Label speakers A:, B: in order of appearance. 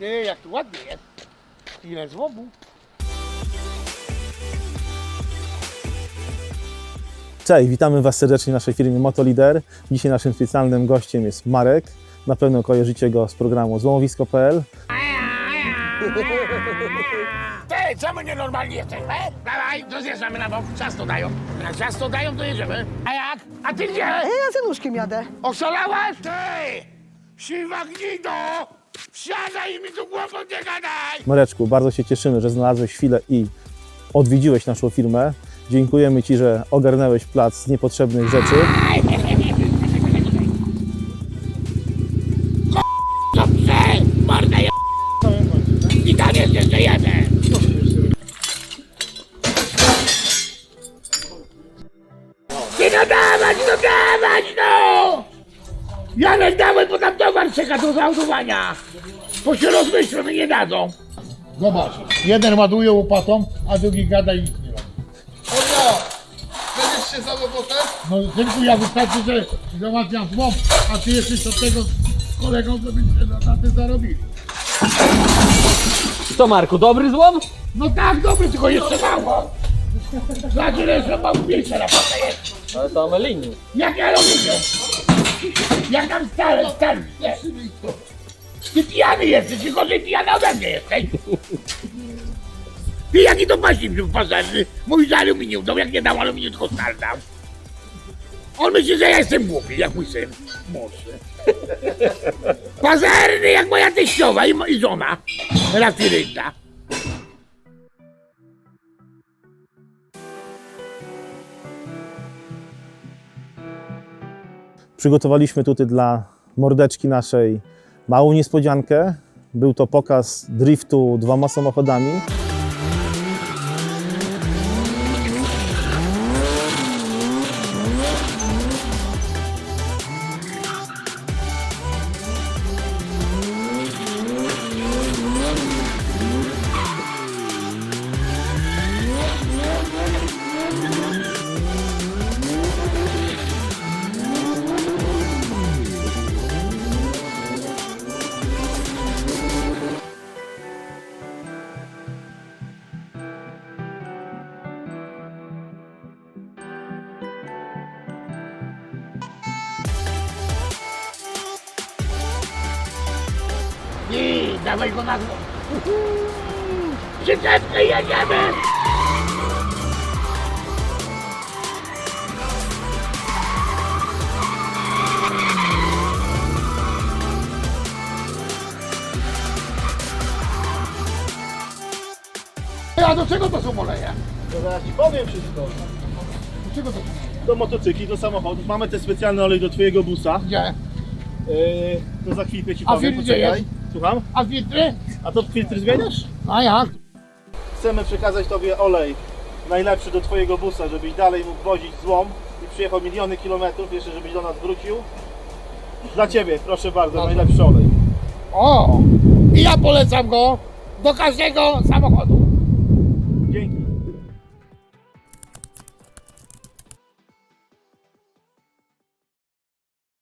A: Ty, jak tu ładnie jest. Ile złomu.
B: Cześć, witamy Was serdecznie w naszej firmie Motolider. Dzisiaj naszym specjalnym gościem jest Marek. Na pewno kojarzycie go z programu złomowisko.pl.
A: Ty, czemu nienormalni jesteśmy? Dawaj, to zjeżdżamy na bok. Czas to dają. Jak czas to dają, to jedziemy. A jak? A ty gdzie?
C: Ja z Januszkiem jadę.
A: Oszalałaś? Ty! Siwa gnido! Wsiadaj i mi tu głową nie gadaj!
B: Mareczku, bardzo się cieszymy, że znalazłeś chwilę i odwiedziłeś naszą firmę. Dziękujemy Ci, że ogarnęłeś plac z niepotrzebnych rzeczy.
A: Dobrze! Mordę je... I tam jest jeszcze jeden! Ty no dawać, no dawać, no! Janek, dawaj, bo tam towar czeka do załadowania! Bo się rozmyślą i nie dadzą. Zobacz, jeden ładuje łopatą, a drugi gada i nic nie robi.
D: Dobra, będziesz się za robotę?
A: No tylko ja wystarczy, że załatwiam złom, a ty jesteś od tego z kolegą, żebyście na, na tym zarobili.
E: Co Marku, dobry złom?
A: No tak, dobry, tylko jeszcze mało. Znaczy, że jeszcze mało na patę jest.
E: Ale to Amelini.
A: Jak ja robię Jak tam stale, nie. Ty pijany jesteś, ty gorzej pijany ode mnie jesteś. Ty jaki to paśnik był pazerny? Mój z aluminium dał, jak nie dał aluminium, tylko stal dał. On myśli, że ja jestem głupi, jak mój syn. Młodszy. Pazerny, jak moja teściowa i, i żona. Rafirynda.
B: Przygotowaliśmy tutaj dla mordeczki naszej małą niespodziankę. Był to pokaz driftu dwoma samochodami.
A: Dawaj go na dół. Przyczepkę jedziemy! A do czego to są oleje?
B: To zaraz Ci powiem wszystko.
A: Do czego to są?
B: Do motocykli, do samochodów. Mamy ten specjalny olej do Twojego busa.
A: Gdzie?
B: Yy, to za chwilkę Ci
A: A
B: powiem,
A: filtr gdzie
B: poczekaj. Słucham?
A: A filtry?
B: A to filtry zmieniasz?
A: A jak?
B: Chcemy przekazać Tobie olej najlepszy do Twojego busa, żebyś dalej mógł wozić złom i przyjechał miliony kilometrów, jeszcze żebyś do nas wrócił. Dla Ciebie, proszę bardzo, najlepszy olej.
A: O! I ja polecam go do każdego samochodu.